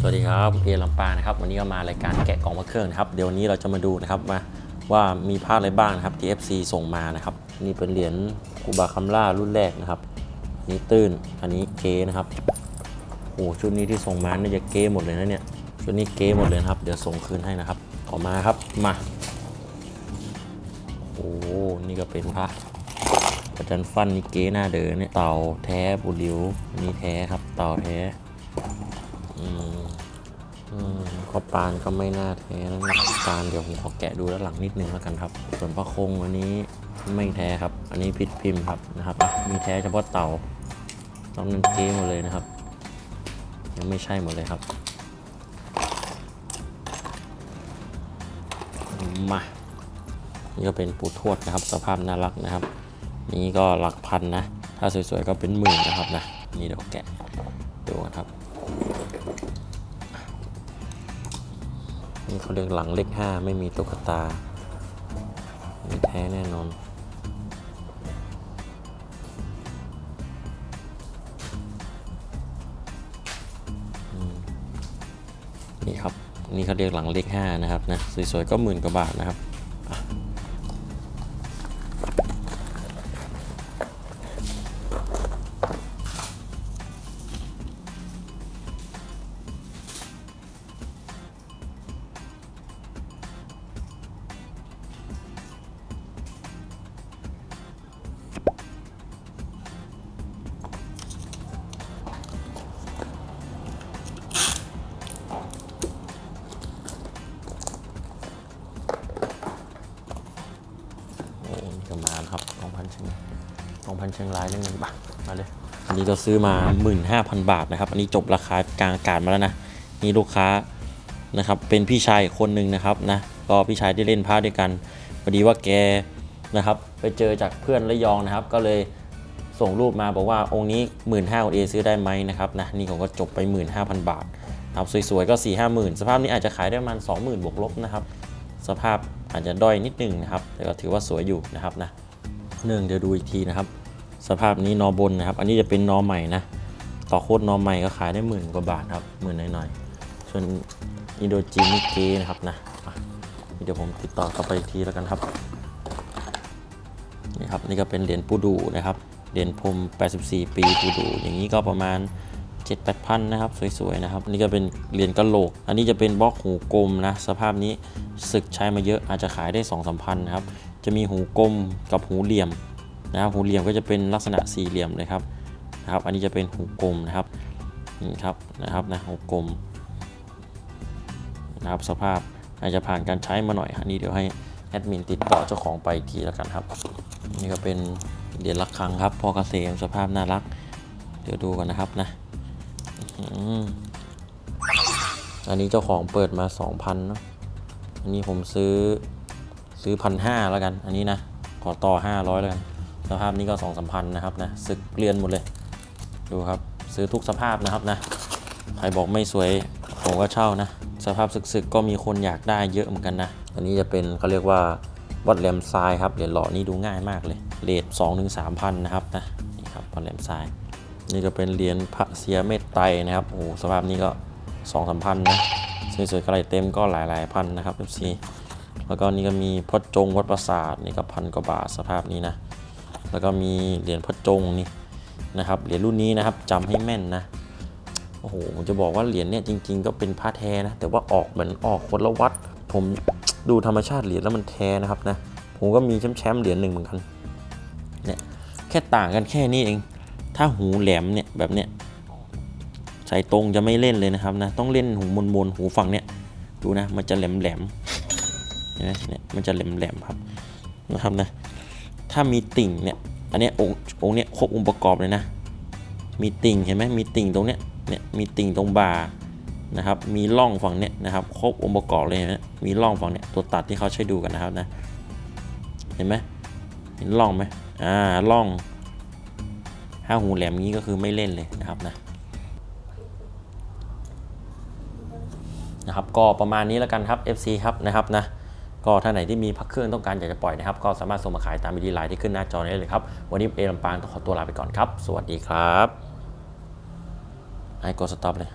สวัสดีครับเอลำปางนะครับวันนี้ก็มารายการแกะกล่องพระเครื่องนะครับ เดี๋ยววันนี้เราจะมาดูนะครับมาว่ามีภาคอะไรบ้างนะครับที่ FC ส่งมานะครับ นี่เป็นเหรียญคูบาคัมล่ารุ่นแรกนะครับ นี่ตื้นอันนี้เก๋นะครับโอ้ชุดนี้ที่ส่งมาน่าจะเก๋หมดเลยนะเนี่ยชุดนี้เก๋หมดเลยครับเดี๋ยวส่งคืนให้นะครับออกมาครับมาโอ้นี่ก็เป็นพระอาจารย์ฟันนี่เก๋หน้าเดินเนี่ยเต่าแท้บุริวนี่แท้ครับเต่าแท้ อืมอืมขอปานก็ไม่น่าแท้นะปานเดี๋ยวผมขอแกะดูด้านหลังนิดนึงแล้วกันครับ ส่วนพระคงอันนี้ไม่แท้ครับ อันนี้พิษพิมพ์ครับนะครับอะมีแท้เฉพาะเต่าต้องนั้นเก้หมดเลยนะครับ ยังไม่ใช่หมดเลยครับ มา นี่ก็เป็นปูทวดนะครับ สภาพน่ารักนะครับ นี่ก็หลักพันนะ ถ้าสวยๆก็เป็นหมื่นนะครับนะ นี่เดี๋ยวแกะดูกันครับ นี่เขาเรียกหลังเลขห้าไม่มีตุ๊กตาไม่แท้แน่นอน นี่ครับ นี่เขาเรียกหลังเลขห้านะครับนะสวยๆก็หมื่นกว่าบาทนะครับ พันเชียงกองพันเชียงรายเรื่องเงินบาทมาเลย อันนี้ก็ซื้อมา 15,000 บาทนะครับ อันนี้จบราคากลางอากาศมาแล้วนะนี่ลูกค้านะครับ เป็นพี่ชายคนหนึ่งนะครับนะก็พี่ชายที่เล่นพาด้วยกันพอดีว่าแกนะครับ ไปเจอจากเพื่อนระยองนะครับ ก็เลยส่งรูปมาบอกว่าองค์นี้ 1 5ื่นห้าเอซื้อได้ไหมนะครับนะนี่ผมก็จบไป 15,000 บาทนะครับสวยๆก็ 4 5 0 0 0 0 สภาพนี้อาจจะขายได้ประมาณ 20,000 บวกลบนะครับ สภาพอาจจะด้อยนิดนึงนะครับ แต่ก็ถือว่าสวยอยู่นะครับนะ เนื่องเดี๋ยวดูอีกทีนะครับ สภาพนี้นอบนนะครับ อันนี้จะเป็นนอใหม่นะ ต่อโคตรนอใหม่ก็ขายได้หมื่นกว่าบาทครับหมื่นหน่อยๆ ส่วนอินโดจีนนี่เกนะครับนะเดี๋ยวผมติดต่อกลับไปอีกทีแล้วกันครับนี่ครับนี่ก็เป็นเหรียญปูดูนะครับเหรียญพรม 84 ปีปูดู อย่างนี้ก็ประมาณ 7 8พันนะครับ สวยๆนะครับนนี่ก็เป็นเหรียญกะโหลก อันนี้จะเป็นบล็อกหูกลมนะ สภาพนี้ศึกใช้มาเยอะอาจจะขายได้ 2 3พันนะครับ จะมีหูกลมกับหูเหลี่ยมนะครับหูเหลี่ยมก็จะเป็นลักษณะสี่เหลี่ยมเลยครับนะครับ อันนี้จะเป็นหูกลมนะครับนี่ครับนะครับนะหูกลมนะครับสภาพอาจจะผ่านการใช้มาหน่อยอันนี้เดี๋ยวให้แอดมินติดต่อเจ้าของไปอีกทีแล้วกันครับ นี่ก็เป็นเหรียญระฆังครับพ่อเกษมสภาพน่ารัก เดี๋ยวดูกันนะครับนะอันนี้เจ้าของเปิดมา 2,000เนาะอันนี้ผมซื้อ ซื้อพันห้าแล้วกัน อันนี้นะ ขอต่อ 500แล้วกันสภาพนี้ก็2 3 0 0พันนะครับนะสึกเกลียนหมดเลย ดูครับซื้อทุกสภาพนะครับนะ ใครบอกไม่สวยผมก็เช่านะ สภาพสึกๆก็มีคนอยากได้เยอะเหมือนกันนะ อันนี้จะเป็นเขาเรียกว่าวัดแหลมทรายครับเหรียญหล่อนี่ดูง่ายมากเลยเลท2-3ถึงสามพันนะครับนะนี่ครับวัดแหลมทราย นี่ก็เป็นเหรียญพระเสียเมตไตรนะครับโอ้สภาพนี้ก็2 3พันนะสวยๆกระไรเต็มก็หลายๆพันนะครับ FC แล้วก็นี่ก็มีพระจงวัดประสาทนี่ก็พันกว่าบาทสภาพนี้นะ แล้วก็มีเหรียญพระจงนี่นะครับเหรียญรุ่นนี้นะครับจำให้แม่นนะโอ้โหผมจะบอกว่าเหรียญเนี่ยจริง ๆ ก็เป็นพระแท้นะแต่ว่าออกเหมือนออกคนละวัด ผมดูธรรมชาติเหรียญแล้วมันแท้นะครับนะผมก็มีแชมป์แชมป์เหรียญหนึ่งเหมือนกันเนี่ยแค่ต่างกันแค่นี้เอง ถ้าหูแหลมเนี่ยแบบเนี้ยใส่ตรงจะไม่เล่นเลยนะครับนะต้องเล่นหูมนมนๆหูฝั่งเนี่ยดูนะมันจะแหลมแหลม ห็นไหมเนี่ยมันจะแหลมๆครับนะครับนะถ้ามีติ่งเนี่ยอันเนี้ยองค์องค์เนี้ยครบองค์ประกอบเลยนะ มีติ่งเห็นไหมมีติ่งตรงเนี้ยเนี่ยมีติ่งตรงบ่านะครับ มีร่องฝั่งเนี้ยนะครับ ครบองค์ประกอบเลยนะมีร่องฝั่งเนี้ยตัวตัดที่เขาใช้ดูกันนะครับนะเห็นไหมเห็นร่องไหมอ่าร่องถ้าหูแหลมงี้ก็คือไม่เล่นเลยนะครับนะนะครับก็ประมาณนี้แล้วกันครับ FC ครับนะครับนะ ก็ท่านไหนที่มีพักเครื่องต้องการอยากจะปล่อยนะครับ ก็สามารถส่งมาขายตามวิดีไลน์ที่ขึ้นหน้าจอได้เลยครับ วันนี้เอลำปางต้องขอตัวลาไปก่อนครับ สวัสดีครับไอ้กดสต็อปเลย